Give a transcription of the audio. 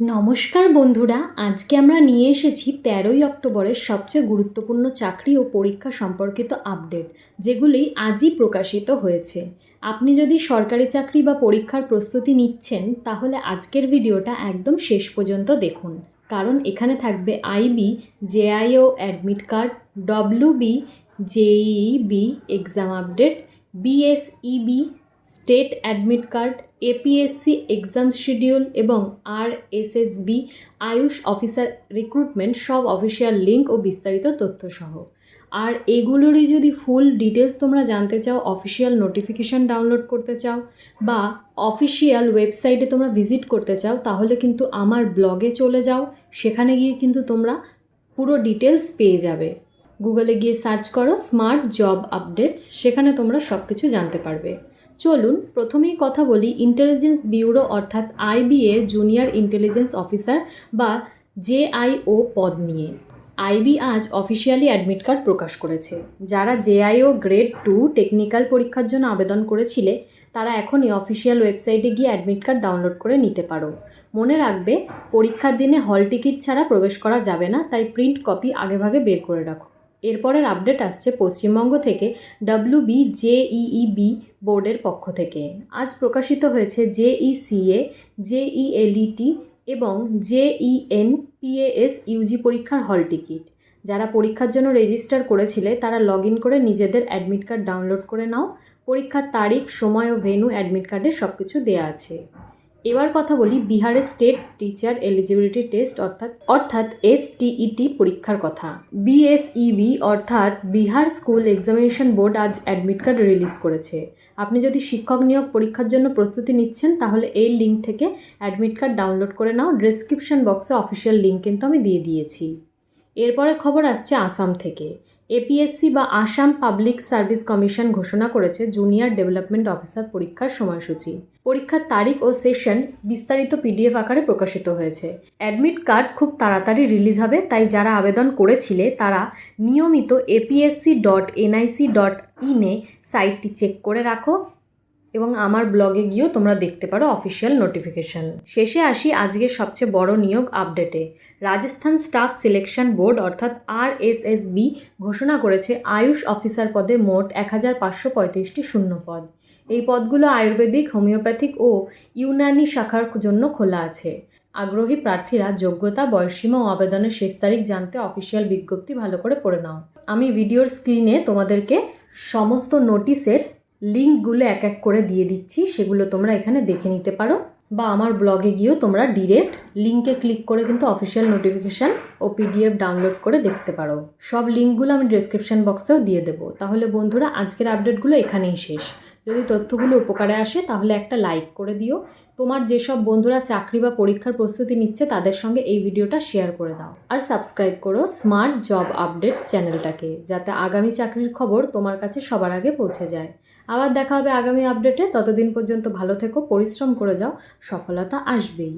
নমস্কার বন্ধুরা, আজকে আমরা নিয়ে এসেছি তেরোই অক্টোবরের সবচেয়ে গুরুত্বপূর্ণ চাকরি ও পরীক্ষা সম্পর্কিত আপডেট, যেগুলি আজই প্রকাশিত হয়েছে। আপনি যদি সরকারি চাকরি বা পরীক্ষার প্রস্তুতি নিচ্ছেন, তাহলে আজকের ভিডিওটা একদম শেষ পর্যন্ত দেখুন। কারণ এখানে থাকবে IB JIO admit card WB JEE B, exam update BSEB state admit card APSC exam schedule এবং আর এসএসবি আয়ুষ অফিসার রিক্রুটমেন্ট সব অফিসিয়াল লিঙ্ক ও বিস্তারিত তথ্য সহ আর এগুলোরই যদি ফুল ডিটেলস তোমরা জানতে চাও, অফিসিয়াল নোটিফিকেশান ডাউনলোড করতে চাও বা অফিসিয়াল ওয়েবসাইটে তোমরা ভিজিট করতে চাও, তাহলে কিন্তু আমার ব্লগে চলে যাও। সেখানে গিয়ে কিন্তু তোমরা পুরো ডিটেলস পেয়ে যাবে। গুগলে গিয়ে সার্চ করো স্মার্ট জব আপডেটস, সেখানে তোমরা সব কিছু জানতে পারবে। চলুন প্রথমেই কথা বলি ইন্টেলিজেন্স ব্যুরো অর্থাৎ আইবি এর জুনিয়র ইন্টেলিজেন্স অফিসার বা জেআইও পদ নিয়ে। আইবি আজ অফিসিয়ালি অ্যাডমিট কার্ড প্রকাশ করেছে। যারা জেআইও গ্রেড টু টেকনিক্যাল পরীক্ষার জন্য আবেদন করেছিলে, তারা এখনই অফিসিয়াল ওয়েবসাইটে গিয়ে অ্যাডমিট কার্ড ডাউনলোড করে নিতে পারো। মনে রাখবে, পরীক্ষার দিনে হল টিকিট ছাড়া প্রবেশ করা যাবে না, তাই প্রিন্ট কপি আগেভাগে বের করে রাখো। এরপরের আপডেট আসছে পশ্চিমবঙ্গ থেকে ডাব্লিউবি জেইইবি বোর্ডের পক্ষ থেকে। আজ প্রকাশিত হয়েছে জেইসিএ জেইএলইটি এবং জেইএন পিএএস ইউজি পরীক্ষার হল টিকিট। যারা পরীক্ষার জন্য রেজিস্টার করেছিলে, তারা লগ ইন করে নিজেদের অ্যাডমিট কার্ড ডাউনলোড করে নাও। পরীক্ষার তারিখ, সময় ও ভেন্যু অ্যাডমিট কার্ডে সব কিছু দেওয়া আছে। এবার কথা বলি বিহারের স্টেট টিচার এলিজিবিলিটি টেস্ট অর্থাৎ অর্থাৎ এসটিইটি পরীক্ষার কথা। বিএসইবি অর্থাৎ বিহার স্কুল এক্সামিনেশন বোর্ড আজ অ্যাডমিট কার্ড রিলিজ করেছে। আপনি যদি শিক্ষক নিয়োগ পরীক্ষার জন্য প্রস্তুতি নিচ্ছেন, তাহলে এই লিঙ্ক থেকে অ্যাডমিট কার্ড ডাউনলোড করে নাও। ডেসক্রিপশন বক্সে অফিসিয়াল লিঙ্ক কিন্তু আমি দিয়ে দিয়েছি। এরপরে খবর আসছে আসাম থেকে। এপিএসসি বা আসাম পাবলিক সার্ভিস কমিশন ঘোষণা করেছে জুনিয়র ডেভেলপমেন্ট অফিসার পরীক্ষার সময়সূচি। পরীক্ষার তারিখ ও সেশন বিস্তারিত পিডিএফ আকারে প্রকাশিত হয়েছে। অ্যাডমিট কার্ড খুব তাড়াতাড়ি রিলিজ হবে, তাই যারা আবেদন করেছিলে তারা নিয়মিত এপিএসসি ডট এনআইসি ডট ইনে সাইটটি চেক করে রাখো এবং আমার ব্লগে গিয়েও তোমরা দেখতে পারো অফিসিয়াল নোটিফিকেশান। শেষে আসি আজকের সবচেয়ে বড় নিয়োগ আপডেটে। রাজস্থান স্টাফ সিলেকশন বোর্ড অর্থাৎ আর ঘোষণা করেছে, আয়ুষ অফিসার পদে মোট এক হাজার পাঁচশো পঁয়ত্রিশটি শূন্য পদ। এই পদগুলো আয়ুর্বেদিক, হোমিওপ্যাথিক ও ইউনানি শাখার জন্য খোলা আছে। আগ্রহী প্রার্থীরা যোগ্যতা বয়সীমা ও আবেদনের শেষ তারিখ জানতে অফিসিয়াল বিজ্ঞপ্তি ভালো করে পড়ে নাও। আমি ভিডিওর স্ক্রিনে তোমাদেরকে সমস্ত নোটিশের লিঙ্কগুলো এক এক করে দিয়ে দিচ্ছি, সেগুলো তোমরা এখানে দেখে নিতে পারো বা আমার ব্লগে গিয়েও তোমরা ডিরেক্ট লিঙ্কে ক্লিক করে কিন্তু অফিসিয়াল নোটিফিকেশান ও পিডিএফ ডাউনলোড করে দেখতে পারো। সব লিঙ্কগুলো আমি ডিসক্রিপশন বক্সেও দিয়ে দেবো। তাহলে বন্ধুরা, আজকের আপডেটগুলো এখানেই শেষ। যদি তথ্যগুলো উপকারে আসে, তাহলে একটা লাইক করে দিও। তোমার যেসব বন্ধুরা চাকরি বা পরীক্ষার প্রস্তুতি নিচ্ছে, তাদের সঙ্গে এই ভিডিওটা শেয়ার করে দাও। আর সাবস্ক্রাইব করো স্মার্ট জব আপডেটস চ্যানেলটাকে, যাতে আগামী চাকরির খবর তোমার কাছে সবার আগে পৌঁছে যায়। আবার দেখা হবে আগামী আপডেটে ততদিন পর্যন্ত ভালো থেকো, পরিশ্রম করে যাও, সফলতা আসবেই।